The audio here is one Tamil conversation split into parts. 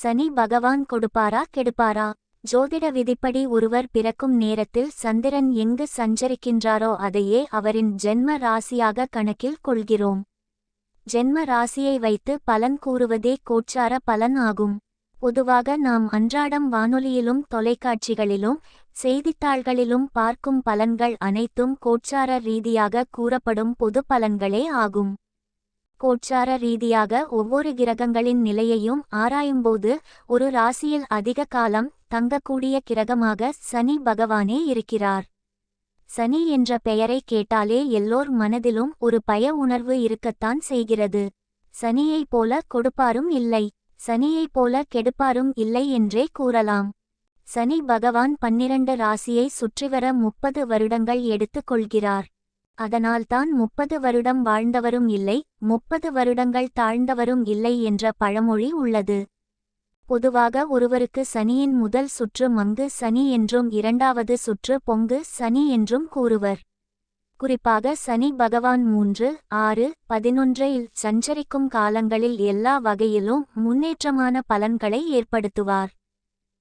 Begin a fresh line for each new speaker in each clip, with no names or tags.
சனி பகவான் கொடுப்பாரா கெடுப்பாரா? ஜோதிட விதிப்படி ஒருவர் பிறக்கும் நேரத்தில் சந்திரன் எங்கு சஞ்சரிக்கின்றாரோ அதையே அவரின் ஜென்ம ராசியாக கணக்கில் கொள்கிறோம். ஜென்ம ராசியை வைத்து பலன் கூறுவதே கோச்சார பலன் ஆகும். பொதுவாக நாம் அன்றாடம் வானொலியிலும் தொலைக்காட்சிகளிலும் செய்தித்தாள்களிலும் பார்க்கும் பலன்கள் அனைத்தும் கோச்சார ரீதியாக கூறப்படும் பொது பலன்களே ஆகும். கோச்சார ரீதியாக ஒவ்வொரு கிரகங்களின் நிலையையும் ஆராயும்போது ஒரு ராசியில் அதிக காலம் தங்கக்கூடிய கிரகமாக சனி பகவானே இருக்கிறார். சனி என்ற பெயரை கேட்டாலே எல்லோர் மனதிலும் ஒரு பய உணர்வு இருக்கத்தான் செய்கிறது. சனியைப் போல கொடுப்பாரும் இல்லை சனியைப் போல கெடுப்பாரும் இல்லை என்றே கூறலாம். சனி பகவான் பன்னிரண்டு ராசியை சுற்றிவர முப்பது வருடங்கள் எடுத்துக் கொள்கிறார் அதனால்தான் முப்பது வருடம் வாழ்ந்தவரும் இல்லை முப்பது வருடங்கள் தாழ்ந்தவரும் இல்லை என்ற பழமொழி உள்ளது. பொதுவாக ஒருவருக்கு சனியின் முதல் சுற்று மங்கு சனி என்றும் இரண்டாவது சுற்று பொங்கு சனி என்றும் கூறுவர். குறிப்பாக சனி பகவான் மூன்று ஆறு பதினொன்றில் சஞ்சரிக்கும் காலங்களில் எல்லா வகையிலும் முன்னேற்றமான பலன்களை ஏற்படுத்துவார்.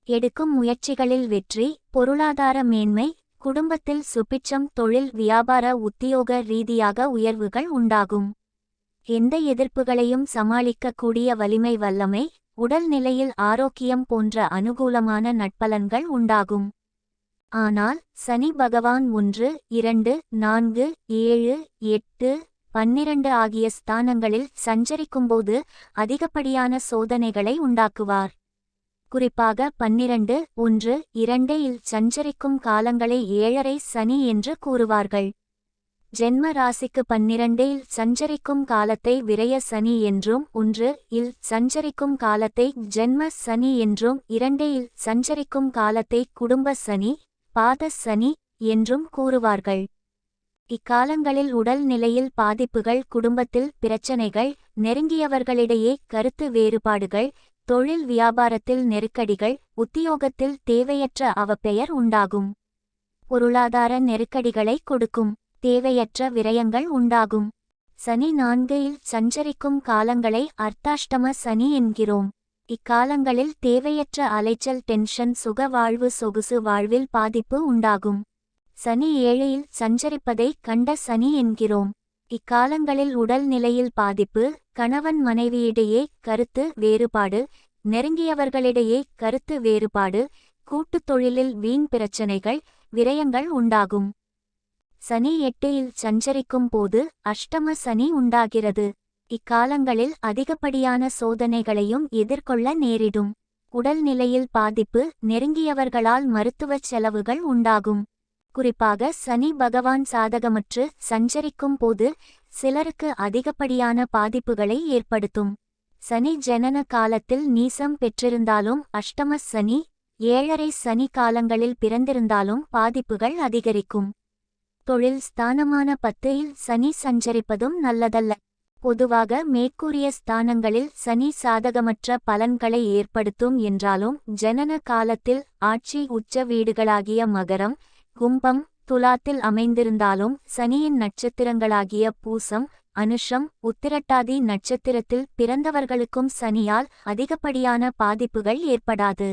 எடுக்கும் முயற்சிகளில் வெற்றி பொருளாதார மேன்மை குடும்பத்தில் சுபிட்சம் தொழில் வியாபார உத்தியோக ரீதியாக உயர்வுகள் உண்டாகும். எந்த எதிர்ப்புகளையும் சமாளிக்கக்கூடிய வலிமை வல்லமை உடல் நிலையில் ஆரோக்கியம் போன்ற அனுகூலமான நட்பலன்கள் உண்டாகும். ஆனால் சனி பகவான் ஒன்று இரண்டு நான்கு ஏழு எட்டு பன்னிரண்டு ஆகிய ஸ்தானங்களில் சஞ்சரிக்கும்போது அதிகப்படியான சோதனைகளை உண்டாக்குவார். குறிப்பாக பன்னிரண்டு ஒன்று இரண்டில் சஞ்சரிக்கும் காலங்களை ஏழரை சனி என்று கூறுவார்கள். ஜென்ம ராசிக்கு பன்னிரண்டில் சஞ்சரிக்கும் காலத்தை விரய சனி என்றும் ஒன்று இல் சஞ்சரிக்கும் காலத்தை ஜென்ம சனி என்றும் இரண்டில் சஞ்சரிக்கும் காலத்தை குடும்ப சனி பாத சனி என்றும் கூறுவார்கள். இக்காலங்களில் உடல் நிலையில் பாதிப்புகள் குடும்பத்தில் பிரச்சனைகள் நெருங்கியவர்களிடையே கருத்து வேறுபாடுகள் தொழில் வியாபாரத்தில் நெருக்கடிகள் உத்தியோகத்தில் தேவையற்ற அவப்பெயர் உண்டாகும். பொருளாதார நெருக்கடிகளை கொடுக்கும் தேவையற்ற விரயங்கள் உண்டாகும். சனி நான்கையில் சஞ்சரிக்கும் காலங்களை அர்த்தாஷ்டம சனி என்கிறோம். இக்காலங்களில் தேவையற்ற அலைச்சல் டென்ஷன் சுக வாழ்வு சொகுசு வாழ்வில் பாதிப்பு உண்டாகும். சனி ஏழையில் சஞ்சரிப்பதை கண்ட சனி என்கிறோம். இக்காலங்களில் உடல் நிலையில் பாதிப்பு கணவன் மனைவியிடையே கருத்து வேறுபாடு நெருங்கியவர்களிடையே கருத்து வேறுபாடு கூட்டுத் தொழிலில் வீண் பிரச்சனைகள் விரயங்கள் உண்டாகும். சனி எட்டில் சஞ்சரிக்கும் போது அஷ்டம சனி உண்டாகிறது. இக்காலங்களில் அதிகப்படியான சோதனைகளையும் எதிர்கொள்ள நேரிடும். உடல்நிலையில் பாதிப்பு நெருங்கியவர்களால் மருத்துவச் செலவுகள் உண்டாகும். குறிப்பாக சனி பகவான் சாதகமற்று சஞ்சரிக்கும் போது சிலருக்கு அதிகப்படியான பாதிப்புகளை ஏற்படுத்தும். சனி ஜனன காலத்தில் நீசம் பெற்றிருந்தாலும் அஷ்டம சனி ஏழரை சனி காலங்களில் பிறந்திருந்தாலும் பாதிப்புகள் அதிகரிக்கும். தொழில் ஸ்தானமான பத்தையில் சனி சஞ்சரிப்பதும் நல்லதல்ல. பொதுவாக மேற்கூறிய ஸ்தானங்களில் சனி சாதகமற்ற பலன்களை ஏற்படுத்தும் என்றாலும் ஜனன காலத்தில் ஆட்சி உச்ச வீடுகளாகிய மகரம் கும்பம் துலாத்தில் அமைந்திருந்தாலும் சனியின் நட்சத்திரங்களாகிய பூசம் அனுஷம் உத்திரட்டாதி நட்சத்திரத்தில் பிறந்தவர்களுக்கும் சனியால் அதிகப்படியான பாதிப்புகள் ஏற்படாது.